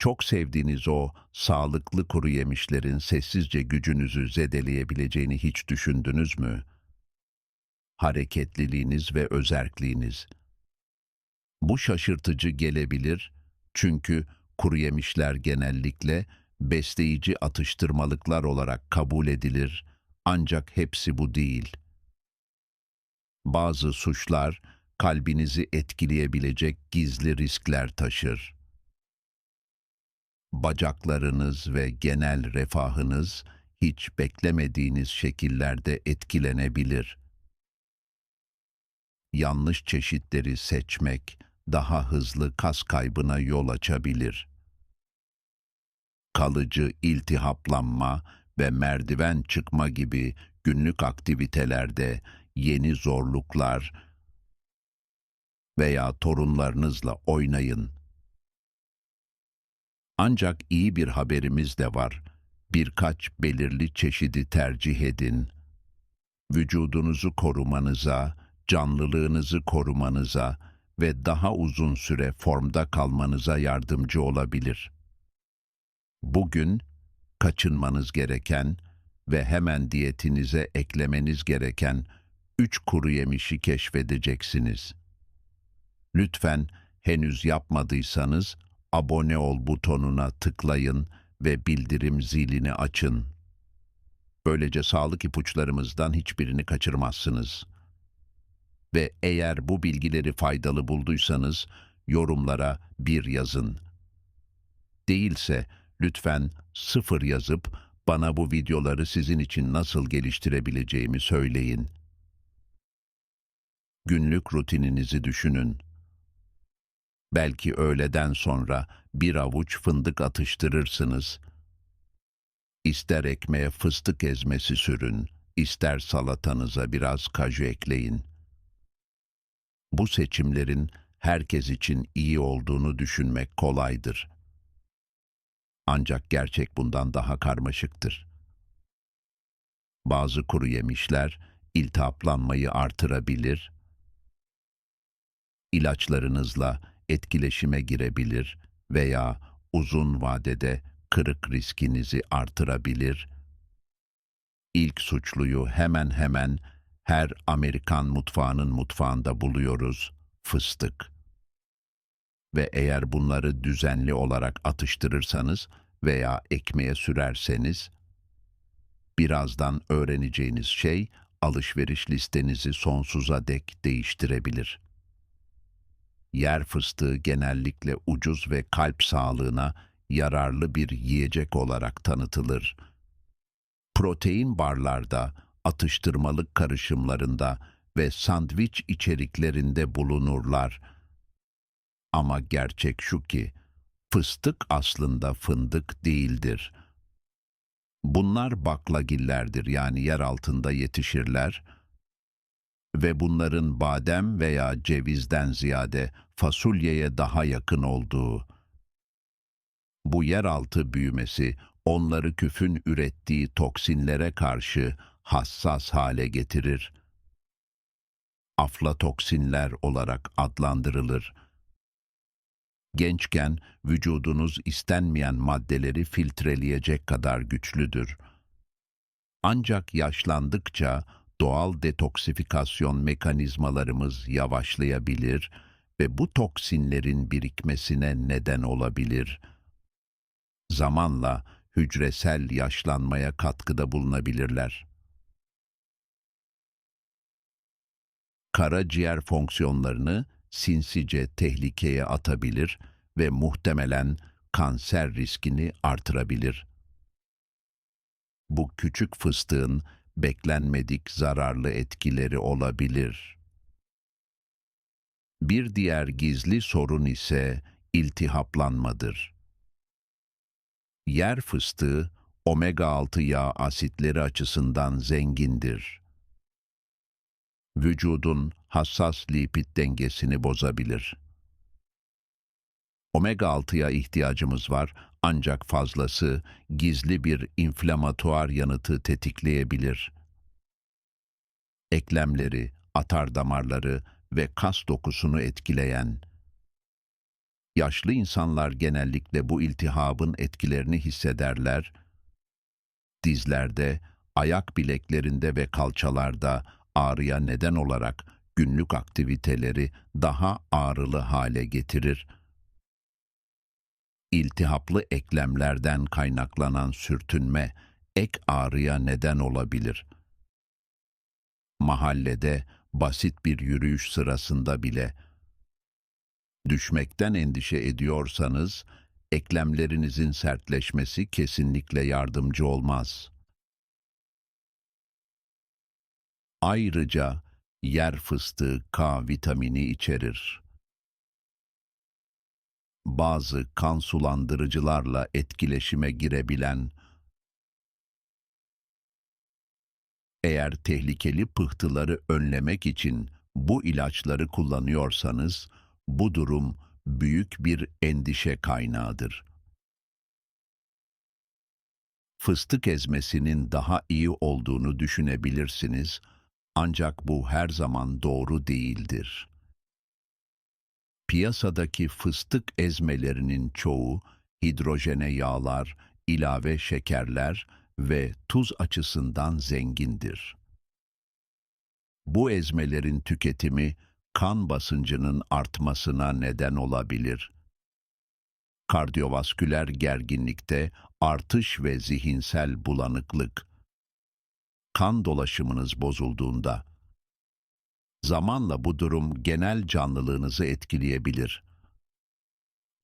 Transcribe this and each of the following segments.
Çok sevdiğiniz o sağlıklı kuru yemişlerin sessizce gücünüzü zedeleyebileceğini hiç düşündünüz mü? Hareketliliğiniz ve özerkliğiniz. Bu şaşırtıcı gelebilir çünkü kuru yemişler genellikle besleyici atıştırmalıklar olarak kabul edilir ancak hepsi bu değil. Bazı suçlar kalbinizi etkileyebilecek gizli riskler taşır. Bacaklarınız ve genel refahınız hiç beklemediğiniz şekillerde etkilenebilir. Yanlış çeşitleri seçmek daha hızlı kas kaybına yol açabilir. Kalıcı iltihaplanma ve merdiven çıkma gibi günlük aktivitelerde yeni zorluklar veya torunlarınızla oynayın. Ancak iyi bir haberimiz de var. Birkaç belirli çeşidi tercih edin. Vücudunuzu korumanıza, canlılığınızı korumanıza ve daha uzun süre formda kalmanıza yardımcı olabilir. Bugün kaçınmanız gereken ve hemen diyetinize eklemeniz gereken üç kuru yemişi keşfedeceksiniz. Lütfen henüz yapmadıysanız abone ol butonuna tıklayın ve bildirim zilini açın. Böylece sağlık ipuçlarımızdan hiçbirini kaçırmazsınız. Ve eğer bu bilgileri faydalı bulduysanız yorumlara bir yazın. Değilse lütfen sıfır yazıp bana bu videoları sizin için nasıl geliştirebileceğimi söyleyin. Günlük rutininizi düşünün. Belki öğleden sonra bir avuç fındık atıştırırsınız. İster ekmeğe fıstık ezmesi sürün, ister salatanıza biraz kaju ekleyin. Bu seçimlerin herkes için iyi olduğunu düşünmek kolaydır. Ancak gerçek bundan daha karmaşıktır. Bazı kuru yemişler iltihaplanmayı artırabilir, ilaçlarınızla etkileşime girebilir veya uzun vadede kırık riskinizi artırabilir. İlk suçluyu hemen hemen her Amerikan mutfağının mutfağında buluyoruz, fıstık. Ve eğer bunları düzenli olarak atıştırırsanız veya ekmeğe sürerseniz, birazdan öğreneceğiniz şey alışveriş listenizi sonsuza dek değiştirebilir. Yer fıstığı genellikle ucuz ve kalp sağlığına yararlı bir yiyecek olarak tanıtılır. Protein barlarda, atıştırmalık karışımlarında ve sandviç içeriklerinde bulunurlar. Ama gerçek şu ki, fıstık aslında fındık değildir. Bunlar baklagillerdir yani yer altında yetişirler ve bunların badem veya cevizden ziyade fasulyeye daha yakın olduğu. Bu yeraltı büyümesi onları küfün ürettiği toksinlere karşı hassas hale getirir. Aflatoksinler olarak adlandırılır. Gençken vücudunuz istenmeyen maddeleri filtreleyecek kadar güçlüdür. Ancak yaşlandıkça doğal detoksifikasyon mekanizmalarımız yavaşlayabilir ve bu toksinlerin birikmesine neden olabilir. Zamanla hücresel yaşlanmaya katkıda bulunabilirler. Karaciğer fonksiyonlarını sinsice tehlikeye atabilir ve muhtemelen kanser riskini artırabilir. Bu küçük fıstığın beklenmedik zararlı etkileri olabilir. Bir diğer gizli sorun ise iltihaplanmadır. Yer fıstığı omega-6 yağ asitleri açısından zengindir. Vücudun hassas lipid dengesini bozabilir. Omega-6'ya ihtiyacımız var ancak fazlası gizli bir inflamatuar yanıtı tetikleyebilir. Eklemleri, atar damarları ve kas dokusunu etkileyen Yaşlı insanlar genellikle bu iltihabın etkilerini hissederler. Dizlerde, ayak bileklerinde ve kalçalarda ağrıya neden olarak günlük aktiviteleri daha ağrılı hale getirir. İltihaplı eklemlerden kaynaklanan sürtünme ek ağrıya neden olabilir. Mahallede basit bir yürüyüş sırasında bile düşmekten endişe ediyorsanız eklemlerinizin sertleşmesi kesinlikle yardımcı olmaz. Ayrıca yer fıstığı K vitamini içerir. Bazı kan sulandırıcılarla etkileşime girebilen Eğer tehlikeli pıhtıları önlemek için bu ilaçları kullanıyorsanız, bu durum büyük bir endişe kaynağıdır. Fıstık ezmesinin daha iyi olduğunu düşünebilirsiniz ancak bu her zaman doğru değildir. Piyasadaki fıstık ezmelerinin çoğu hidrojene yağlar, ilave şekerler ve tuz açısından zengindir. Bu ezmelerin tüketimi kan basıncının artmasına neden olabilir. Kardiyovasküler gerginlikte artış ve zihinsel bulanıklık. Kan dolaşımınız bozulduğunda zamanla bu durum genel canlılığınızı etkileyebilir.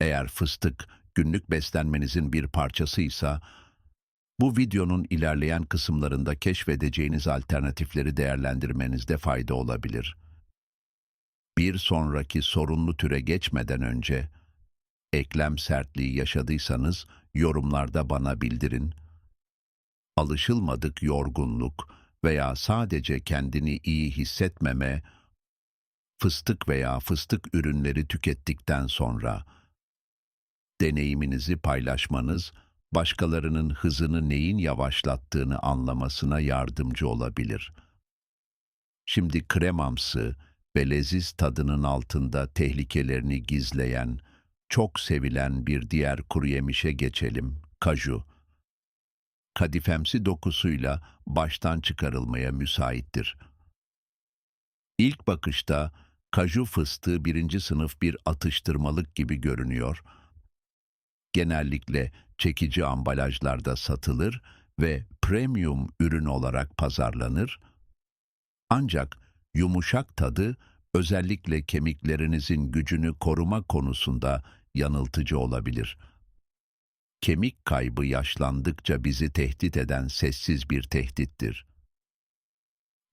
Eğer fıstık günlük beslenmenizin bir parçasıysa bu videonun ilerleyen kısımlarında keşfedeceğiniz alternatifleri değerlendirmenizde fayda olabilir. Bir sonraki sorunlu türe geçmeden önce, eklem sertliği yaşadıysanız yorumlarda bana bildirin. Alışılmadık yorgunluk veya sadece kendini iyi hissetmeme, fıstık veya fıstık ürünleri tükettikten sonra deneyiminizi paylaşmanız başkalarının hızını neyin yavaşlattığını anlamasına yardımcı olabilir. Şimdi kremamsı ve leziz tadının altında tehlikelerini gizleyen, çok sevilen bir diğer kuru yemişe geçelim, kaju. Kadifemsi dokusuyla baştan çıkarılmaya müsaittir. İlk bakışta kaju fıstığı birinci sınıf bir atıştırmalık gibi görünüyor. Genellikle çekici ambalajlarda satılır ve premium ürün olarak pazarlanır. Ancak yumuşak tadı özellikle kemiklerinizin gücünü koruma konusunda yanıltıcı olabilir. Kemik kaybı yaşlandıkça bizi tehdit eden sessiz bir tehdittir.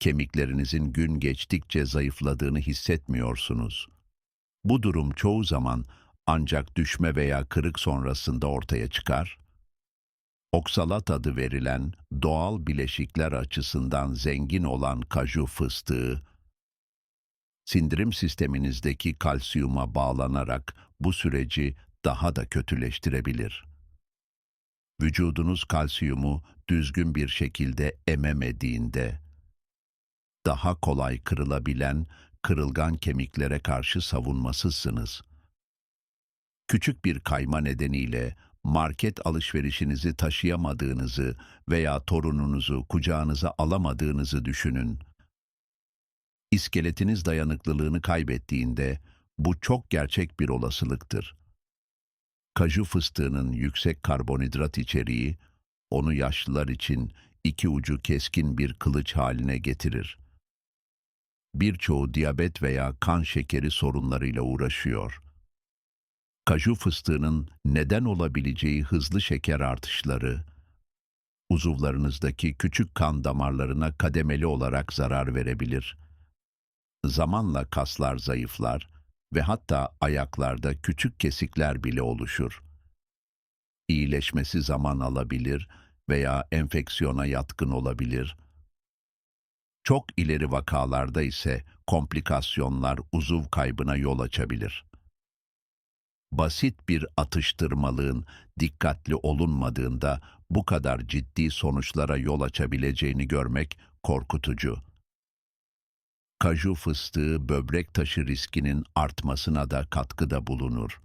Kemiklerinizin gün geçtikçe zayıfladığını hissetmiyorsunuz. Bu durum çoğu zaman ancak düşme veya kırık sonrasında ortaya çıkar. Oksalat adı verilen doğal bileşikler açısından zengin olan kaju fıstığı, sindirim sisteminizdeki kalsiyuma bağlanarak bu süreci daha da kötüleştirebilir. Vücudunuz kalsiyumu düzgün bir şekilde ememediğinde, daha kolay kırılabilen kırılgan kemiklere karşı savunmasızsınız.'' küçük bir kayma nedeniyle market alışverişinizi taşıyamadığınızı veya torununuzu kucağınıza alamadığınızı düşünün. İskeletiniz dayanıklılığını kaybettiğinde bu çok gerçek bir olasılıktır. Kaju fıstığının yüksek karbonhidrat içeriği onu yaşlılar için iki ucu keskin bir kılıç haline getirir. Birçoğu diyabet veya kan şekeri sorunlarıyla uğraşıyor kaju fıstığının neden olabileceği hızlı şeker artışları, uzuvlarınızdaki küçük kan damarlarına kademeli olarak zarar verebilir. Zamanla kaslar zayıflar ve hatta ayaklarda küçük kesikler bile oluşur. İyileşmesi zaman alabilir veya enfeksiyona yatkın olabilir. Çok ileri vakalarda ise komplikasyonlar uzuv kaybına yol açabilir basit bir atıştırmalığın dikkatli olunmadığında bu kadar ciddi sonuçlara yol açabileceğini görmek korkutucu. Kaju fıstığı böbrek taşı riskinin artmasına da katkıda bulunur.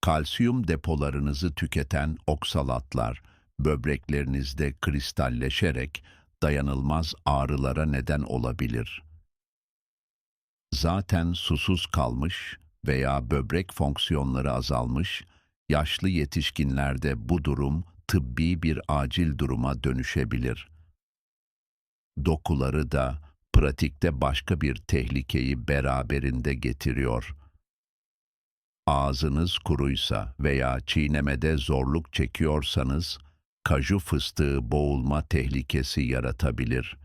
Kalsiyum depolarınızı tüketen oksalatlar böbreklerinizde kristalleşerek dayanılmaz ağrılara neden olabilir. Zaten susuz kalmış veya böbrek fonksiyonları azalmış, yaşlı yetişkinlerde bu durum tıbbi bir acil duruma dönüşebilir. Dokuları da pratikte başka bir tehlikeyi beraberinde getiriyor. Ağzınız kuruysa veya çiğnemede zorluk çekiyorsanız, kaju fıstığı boğulma tehlikesi yaratabilir.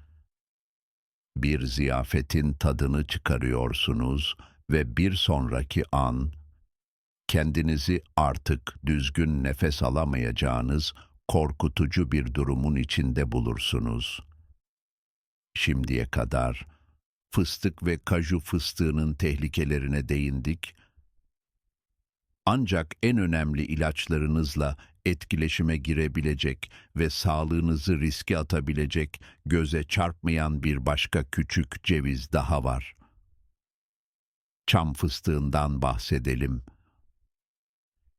Bir ziyafetin tadını çıkarıyorsunuz ve bir sonraki an kendinizi artık düzgün nefes alamayacağınız korkutucu bir durumun içinde bulursunuz. Şimdiye kadar fıstık ve kaju fıstığının tehlikelerine değindik. Ancak en önemli ilaçlarınızla etkileşime girebilecek ve sağlığınızı riske atabilecek göze çarpmayan bir başka küçük ceviz daha var. Çam fıstığından bahsedelim.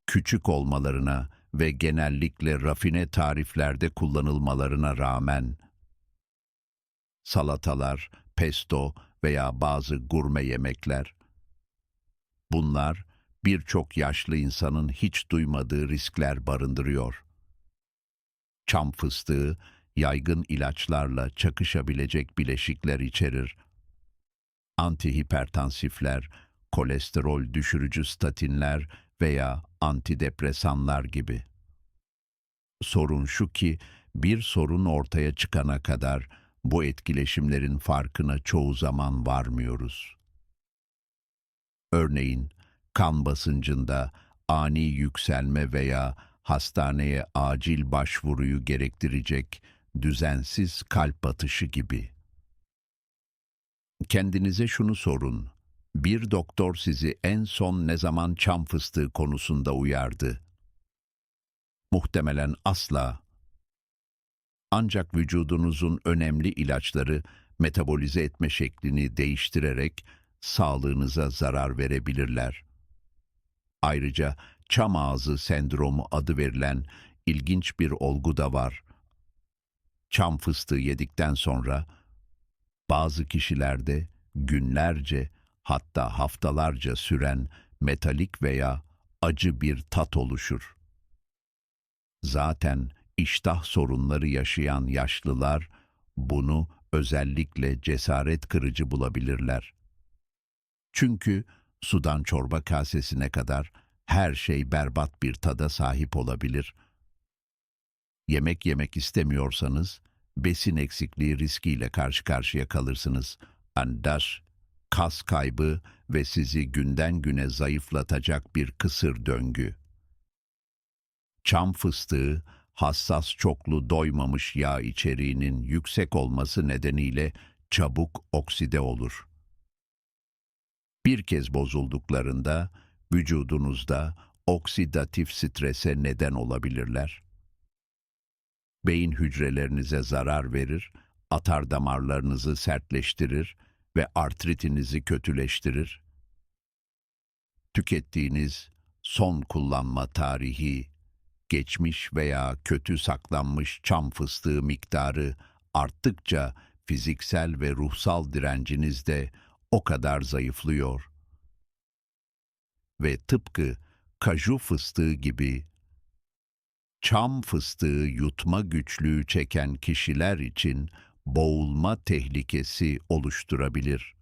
Küçük olmalarına ve genellikle rafine tariflerde kullanılmalarına rağmen salatalar, pesto veya bazı gurme yemekler bunlar birçok yaşlı insanın hiç duymadığı riskler barındırıyor. Çam fıstığı yaygın ilaçlarla çakışabilecek bileşikler içerir. Antihipertansifler, kolesterol düşürücü statinler veya antidepresanlar gibi. Sorun şu ki bir sorun ortaya çıkana kadar bu etkileşimlerin farkına çoğu zaman varmıyoruz. Örneğin kan basıncında ani yükselme veya hastaneye acil başvuruyu gerektirecek düzensiz kalp atışı gibi. Kendinize şunu sorun. Bir doktor sizi en son ne zaman çam fıstığı konusunda uyardı? Muhtemelen asla. Ancak vücudunuzun önemli ilaçları metabolize etme şeklini değiştirerek sağlığınıza zarar verebilirler. Ayrıca çam ağzı sendromu adı verilen ilginç bir olgu da var. Çam fıstığı yedikten sonra bazı kişilerde günlerce hatta haftalarca süren metalik veya acı bir tat oluşur. Zaten iştah sorunları yaşayan yaşlılar bunu özellikle cesaret kırıcı bulabilirler. Çünkü sudan çorba kasesine kadar her şey berbat bir tada sahip olabilir. Yemek yemek istemiyorsanız besin eksikliği riskiyle karşı karşıya kalırsınız. Andaş, kas kaybı ve sizi günden güne zayıflatacak bir kısır döngü. Çam fıstığı, hassas çoklu doymamış yağ içeriğinin yüksek olması nedeniyle çabuk okside olur. Bir kez bozulduklarında vücudunuzda oksidatif strese neden olabilirler. Beyin hücrelerinize zarar verir, atar damarlarınızı sertleştirir ve artritinizi kötüleştirir. Tükettiğiniz son kullanma tarihi, geçmiş veya kötü saklanmış çam fıstığı miktarı arttıkça fiziksel ve ruhsal direnciniz de o kadar zayıflıyor. Ve tıpkı kaju fıstığı gibi çam fıstığı yutma güçlüğü çeken kişiler için boğulma tehlikesi oluşturabilir.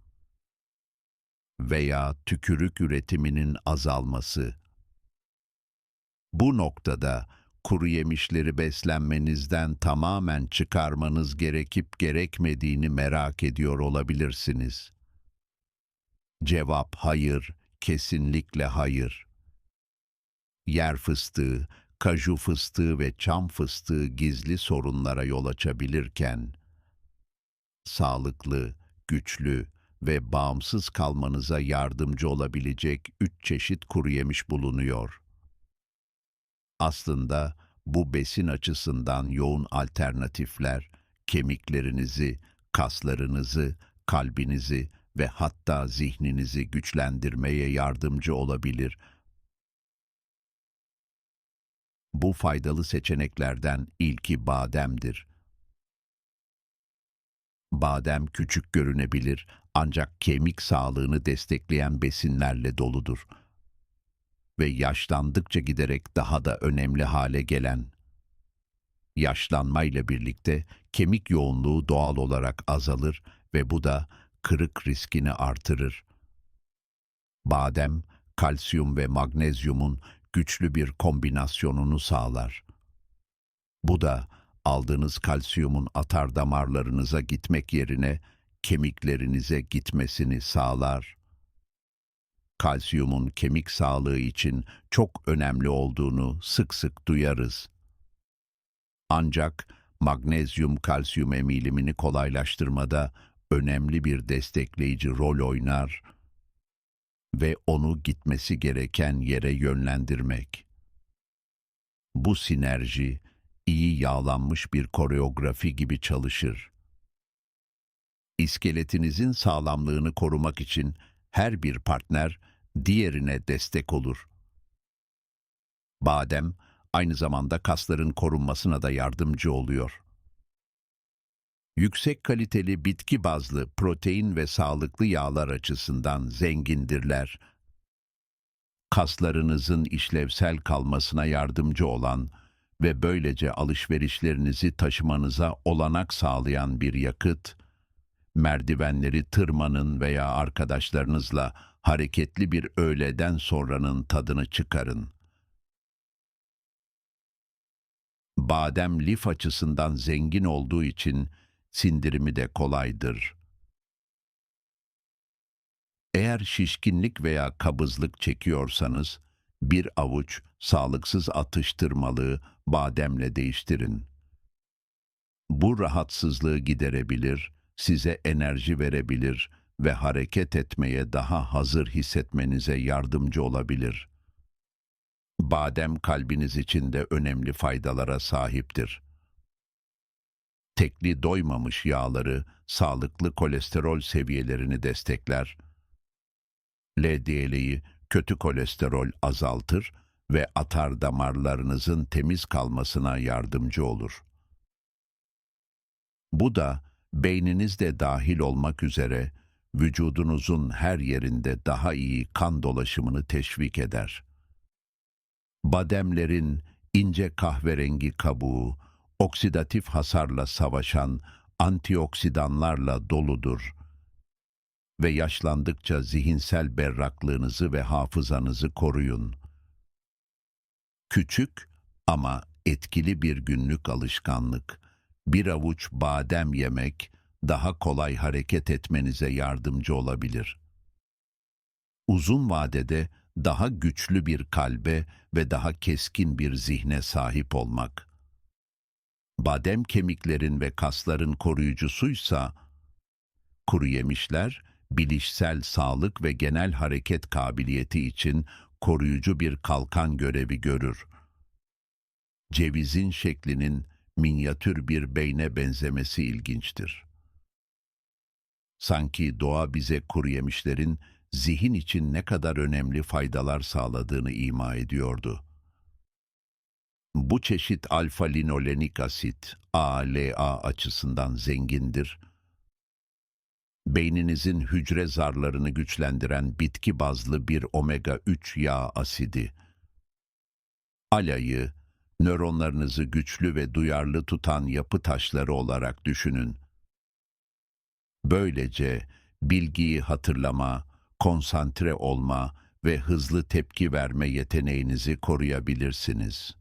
Veya tükürük üretiminin azalması. Bu noktada kuru yemişleri beslenmenizden tamamen çıkarmanız gerekip gerekmediğini merak ediyor olabilirsiniz. Cevap hayır, kesinlikle hayır. Yer fıstığı, kaju fıstığı ve çam fıstığı gizli sorunlara yol açabilirken, sağlıklı, güçlü ve bağımsız kalmanıza yardımcı olabilecek üç çeşit kuru yemiş bulunuyor. Aslında bu besin açısından yoğun alternatifler kemiklerinizi, kaslarınızı, kalbinizi ve hatta zihninizi güçlendirmeye yardımcı olabilir Bu faydalı seçeneklerden ilki bademdir. Badem küçük görünebilir ancak kemik sağlığını destekleyen besinlerle doludur. Ve yaşlandıkça giderek daha da önemli hale gelen yaşlanmayla birlikte kemik yoğunluğu doğal olarak azalır ve bu da kırık riskini artırır. Badem, kalsiyum ve magnezyumun güçlü bir kombinasyonunu sağlar. Bu da aldığınız kalsiyumun atar damarlarınıza gitmek yerine kemiklerinize gitmesini sağlar. Kalsiyumun kemik sağlığı için çok önemli olduğunu sık sık duyarız. Ancak magnezyum kalsiyum emilimini kolaylaştırmada önemli bir destekleyici rol oynar ve onu gitmesi gereken yere yönlendirmek. Bu sinerji iyi yağlanmış bir koreografi gibi çalışır. İskeletinizin sağlamlığını korumak için her bir partner diğerine destek olur. Badem aynı zamanda kasların korunmasına da yardımcı oluyor. Yüksek kaliteli bitki bazlı protein ve sağlıklı yağlar açısından zengindirler. Kaslarınızın işlevsel kalmasına yardımcı olan ve böylece alışverişlerinizi taşımanıza olanak sağlayan bir yakıt, merdivenleri tırmanın veya arkadaşlarınızla hareketli bir öğleden sonranın tadını çıkarın. Badem lif açısından zengin olduğu için sindirimi de kolaydır. Eğer şişkinlik veya kabızlık çekiyorsanız, bir avuç sağlıksız atıştırmalığı bademle değiştirin. Bu rahatsızlığı giderebilir, size enerji verebilir ve hareket etmeye daha hazır hissetmenize yardımcı olabilir. Badem kalbiniz için de önemli faydalara sahiptir. Tekli doymamış yağları, sağlıklı kolesterol seviyelerini destekler. LDL'yi kötü kolesterol azaltır ve atar damarlarınızın temiz kalmasına yardımcı olur. Bu da beyniniz de dahil olmak üzere vücudunuzun her yerinde daha iyi kan dolaşımını teşvik eder. Bademlerin ince kahverengi kabuğu, oksidatif hasarla savaşan antioksidanlarla doludur ve yaşlandıkça zihinsel berraklığınızı ve hafızanızı koruyun. Küçük ama etkili bir günlük alışkanlık, bir avuç badem yemek daha kolay hareket etmenize yardımcı olabilir. Uzun vadede daha güçlü bir kalbe ve daha keskin bir zihne sahip olmak. Badem kemiklerin ve kasların koruyucusuysa, kuru yemişler, bilişsel sağlık ve genel hareket kabiliyeti için koruyucu bir kalkan görevi görür. Cevizin şeklinin minyatür bir beyne benzemesi ilginçtir. Sanki doğa bize kuru yemişlerin zihin için ne kadar önemli faydalar sağladığını ima ediyordu. Bu çeşit alfa-linolenik asit, ALA açısından zengindir. Beyninizin hücre zarlarını güçlendiren bitki bazlı bir omega-3 yağ asidi. Alayı, nöronlarınızı güçlü ve duyarlı tutan yapı taşları olarak düşünün. Böylece bilgiyi hatırlama, konsantre olma ve hızlı tepki verme yeteneğinizi koruyabilirsiniz.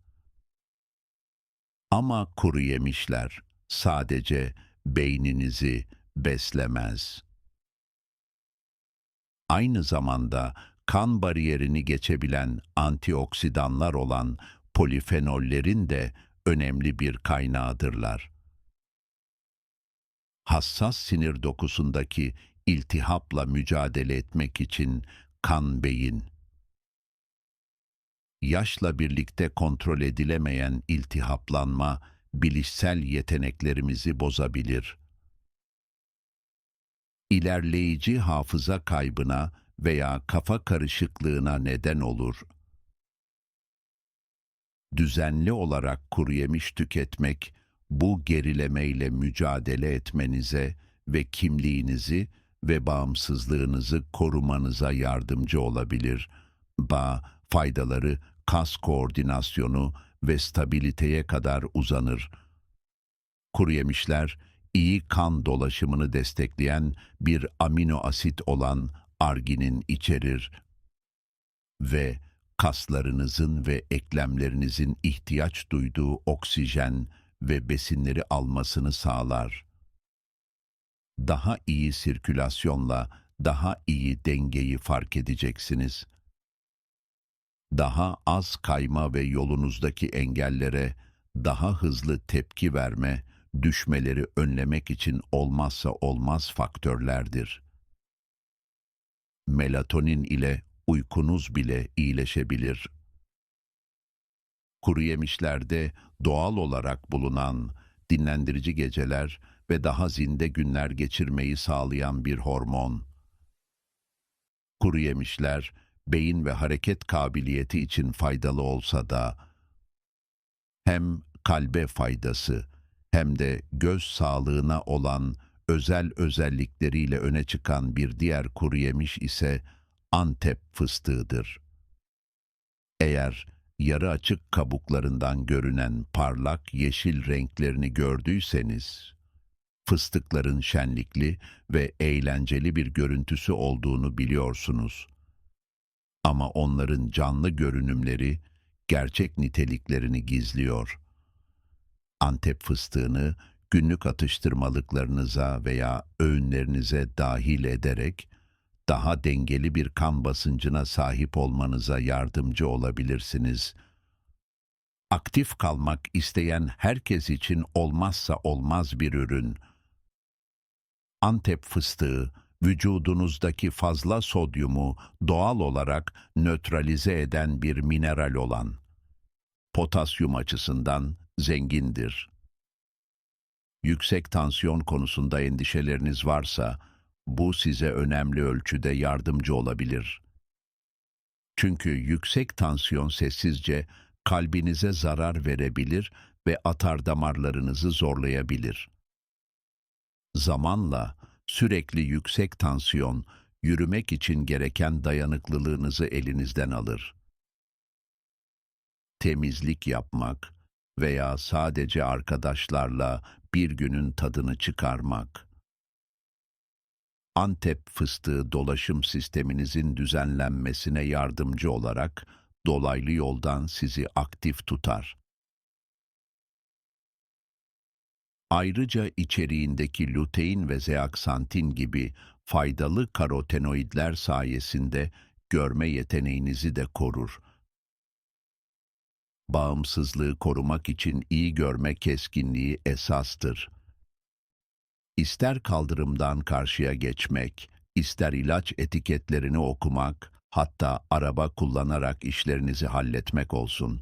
Ama kuru yemişler sadece beyninizi beslemez. Aynı zamanda kan bariyerini geçebilen antioksidanlar olan polifenollerin de önemli bir kaynağıdırlar. Hassas sinir dokusundaki iltihapla mücadele etmek için kan beyin. Yaşla birlikte kontrol edilemeyen iltihaplanma bilişsel yeteneklerimizi bozabilir. İlerleyici hafıza kaybına veya kafa karışıklığına neden olur. Düzenli olarak kuru yemiş tüketmek, bu gerilemeyle mücadele etmenize ve kimliğinizi ve bağımsızlığınızı korumanıza yardımcı olabilir. Ba, faydaları kas koordinasyonu ve stabiliteye kadar uzanır. Kuru yemişler, iyi kan dolaşımını destekleyen bir amino asit olan arginin içerir ve kaslarınızın ve eklemlerinizin ihtiyaç duyduğu oksijen ve besinleri almasını sağlar. Daha iyi sirkülasyonla daha iyi dengeyi fark edeceksiniz. Daha az kayma ve yolunuzdaki engellere daha hızlı tepki verme, düşmeleri önlemek için olmazsa olmaz faktörlerdir. Melatonin ile uykunuz bile iyileşebilir. Kuru yemişlerde doğal olarak bulunan dinlendirici geceler ve daha zinde günler geçirmeyi sağlayan bir hormon. Kuru yemişler beyin ve hareket kabiliyeti için faydalı olsa da hem kalbe faydası hem de göz sağlığına olan özel özellikleriyle öne çıkan bir diğer kuru yemiş ise Antep fıstığıdır. Eğer yarı açık kabuklarından görünen parlak yeşil renklerini gördüyseniz, fıstıkların şenlikli ve eğlenceli bir görüntüsü olduğunu biliyorsunuz. Ama onların canlı görünümleri gerçek niteliklerini gizliyor. Antep fıstığını günlük atıştırmalıklarınıza veya öğünlerinize dahil ederek daha dengeli bir kan basıncına sahip olmanıza yardımcı olabilirsiniz. Aktif kalmak isteyen herkes için olmazsa olmaz bir ürün. Antep fıstığı, vücudunuzdaki fazla sodyumu doğal olarak nötralize eden bir mineral olan, potasyum açısından zengindir. Yüksek tansiyon konusunda endişeleriniz varsa, bu size önemli ölçüde yardımcı olabilir. Çünkü yüksek tansiyon sessizce kalbinize zarar verebilir ve atar damarlarınızı zorlayabilir. Zamanla sürekli yüksek tansiyon yürümek için gereken dayanıklılığınızı elinizden alır. Temizlik yapmak veya sadece arkadaşlarla bir günün tadını çıkarmak Antep fıstığı dolaşım sisteminizin düzenlenmesine yardımcı olarak dolaylı yoldan sizi aktif tutar. Ayrıca içeriğindeki lutein ve zeaksantin gibi faydalı karotenoidler sayesinde görme yeteneğinizi de korur. Bağımsızlığı korumak için iyi görme keskinliği esastır. İster kaldırımdan karşıya geçmek, ister ilaç etiketlerini okumak, hatta araba kullanarak işlerinizi halletmek olsun.